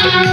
Thank you.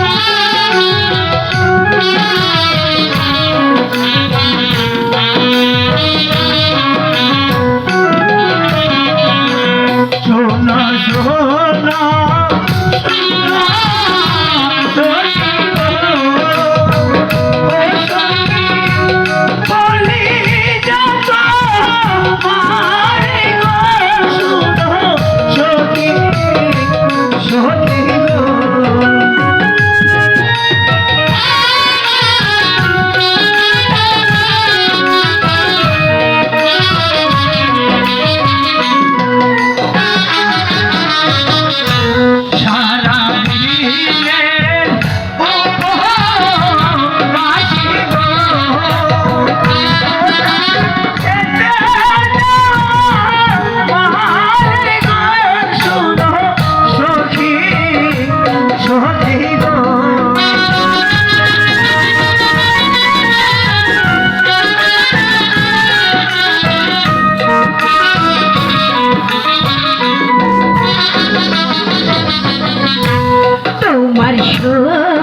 Oh, my God.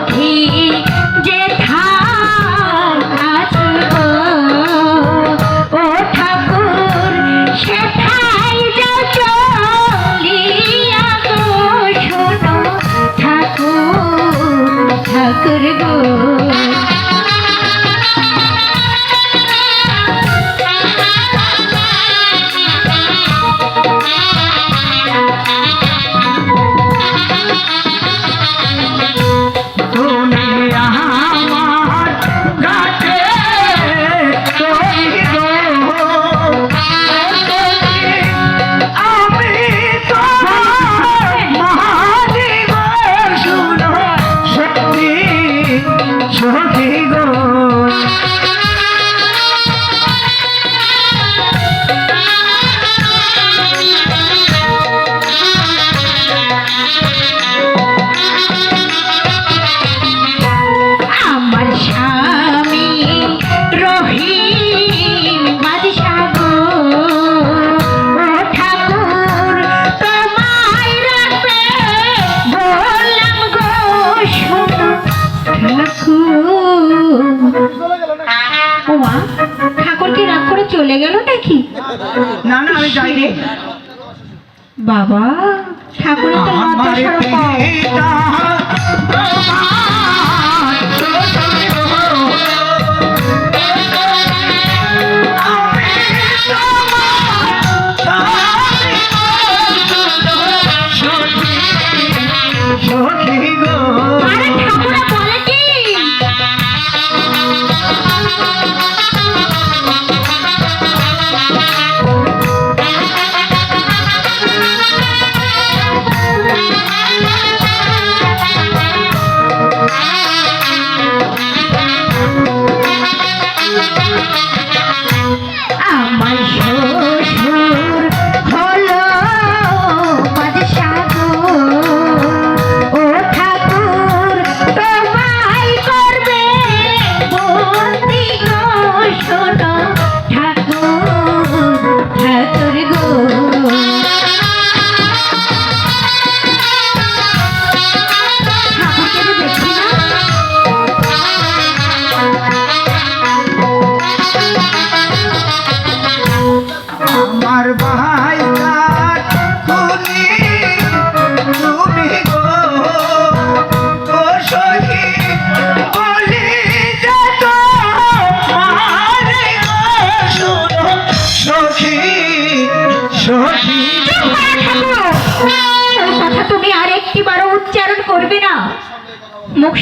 যায়নি বাবা ঠাকুরের তো মাথা সারা। Yeah. কথা তুমি আর একটি বারো উচ্চারণ করবে না। মুখ